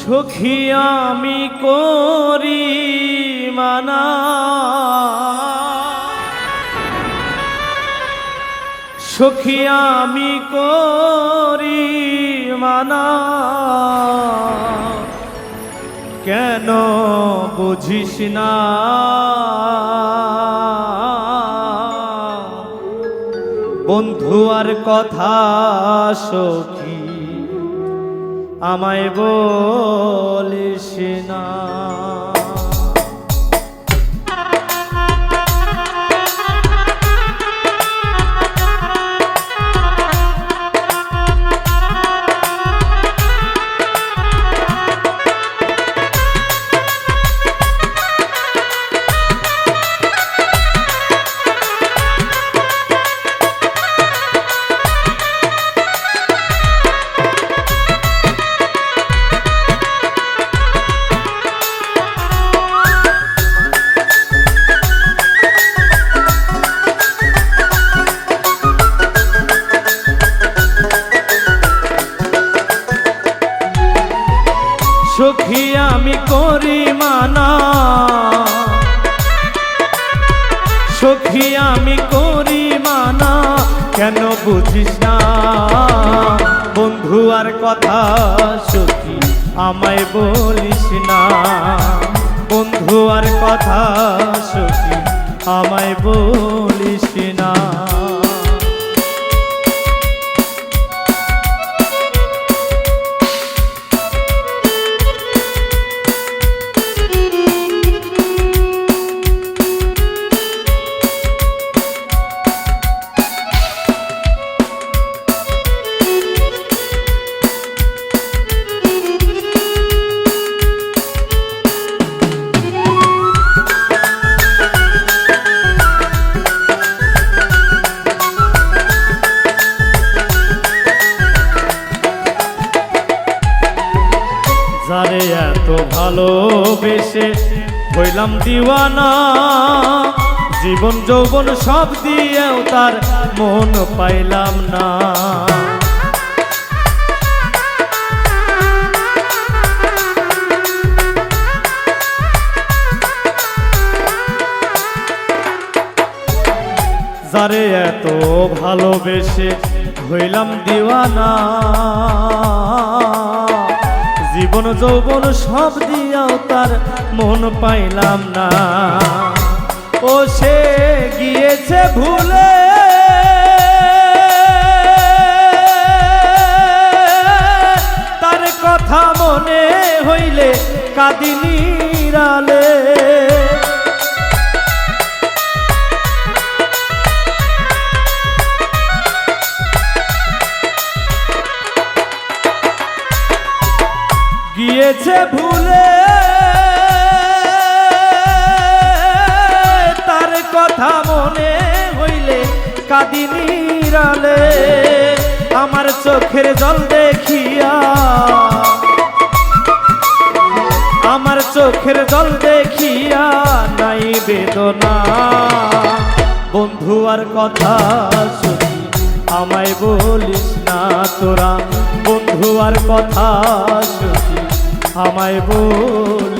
সখী আমি করি মানা। সখী আমি করি মানা। কেন বুঝিস না? বন্ধু আর কথা সখী আমায় বলিস না। সখী আমি করি মানা। সখী, আমি করি মানা। কেন বুঝিস না? বন্ধু, আর কথা সখী, আমায় বলিস না। বন্ধু, আর কথা সখী, আমায় বলিস হইলাম দিওয়ানা। জীবন যৌবন সব দিয়েও তার মন পাইলাম না। যারে এত ভালোবেসে হইলাম দিওয়ানা। জীবন যৌবন সব দিয়াও তার মন পাইলাম না। ও সে গিয়েছে ভুলে। তার কথা মনে হইলে কাদিনী গিয়েছে ভুলে। তার কথা মনে হইলে কাদিনী রালে। আমার চোখের জল দেখিয়া, আমার চোখের জল দেখিয়া নাই বেদনা। বন্ধু আর কথা শুনি, আমায় বলিস না তোরা। বন্ধু আর কথা শুনি আমায় বলিস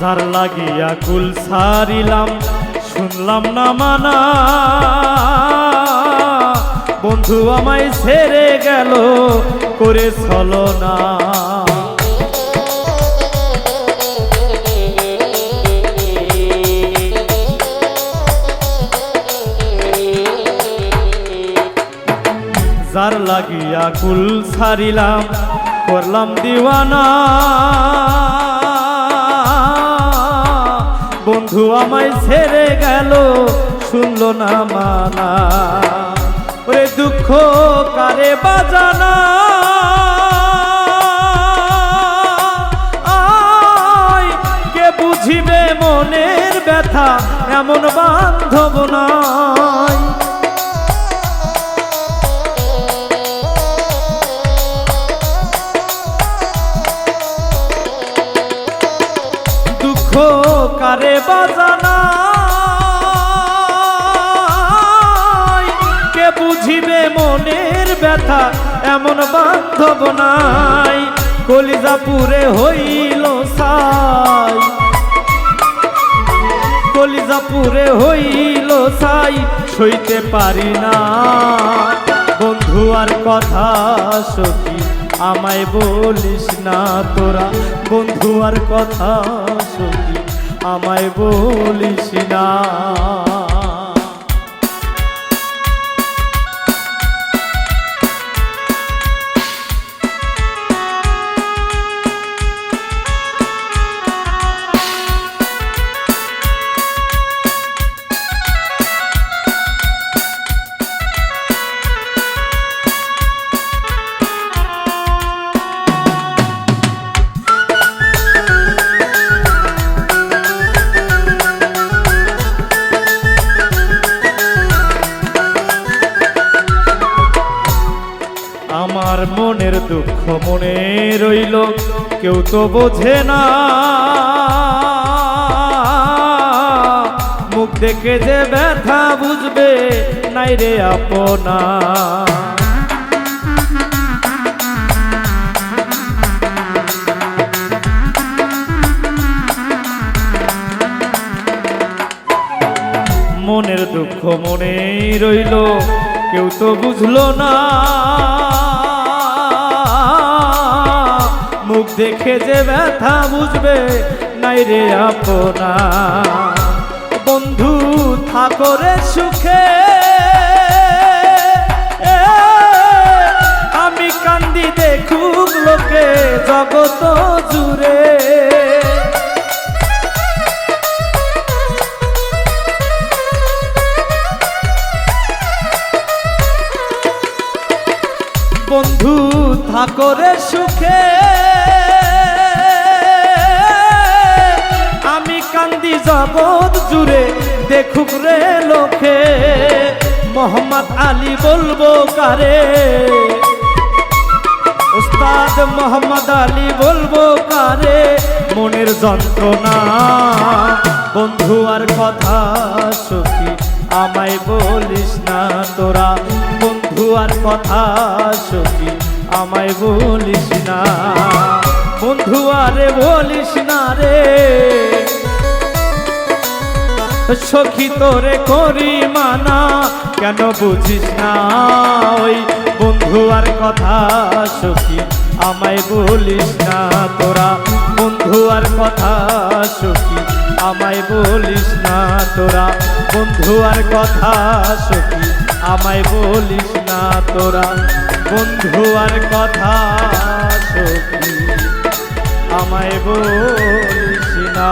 যার লাগিয়া কুল সারিলাম শুনলাম না মানা। বন্ধু আমায় ছেড়ে গেল, করে চলো না। যার লাগিয়া কুল সারিলাম করলাম দিওয়ানা। বন্ধু আমায় ছেড়ে গেল, শুনলো না মানা। ওরে দুঃখ কারে বাজানা। আয়, কে বুঝিবে মনের ব্যথা? এমন বান্ধব কারে বাজানা। কে বুঝিবে মনের ব্যথা? এমন বান্ধব নাই। কলিজাপুরে হইল সাই কলিজাপুরে হইল সাই সইতে পারি না। বন্ধু, আর কথা সখী, আমায় বলিস না তোরা। বন্ধু, আর কথা সখী আমায় বলিস না। মনে রইল, কেউ তো বোঝে না। মুখ দেখে যে ব্যথা বুঝবে, নাই রে আপনা। মনের দুঃখ মনেই রইল, কেউ তো বুঝলো না। দেখে যে ব্যথা বুঝবে, নাই রে আপনা। বন্ধু থাকরে সুখে। আমি কান্দি দেখুক লোকে জগত জুড়ে। বন্ধু থাকরে সুখে। কান্দি জগৎ জুড়ে দেখুক রে লোকে। মোহাম্মদ আলী বলব কারে? উস্তাদ মোহাম্মদ আলী বলব কারে? মনের যন্ত্রণা, বন্ধু আর কথা সখী, আমায় বলিস না তোরা। বন্ধু আর কথা সখী, আমায় বলিস না। বন্ধু আরে বলিস না রে। সখী তোরে করি মানা, কেন বুঝিস না? ওই বন্ধু আর কথা সখী, আমায় বলিস না তোরা। বন্ধু আর কথা সখী, আমায় বলিস না তোরা। বন্ধু আর কথা সখী, আমায় বলিস না তোরা। বন্ধু আর কথা সখী, আমায় বলিস না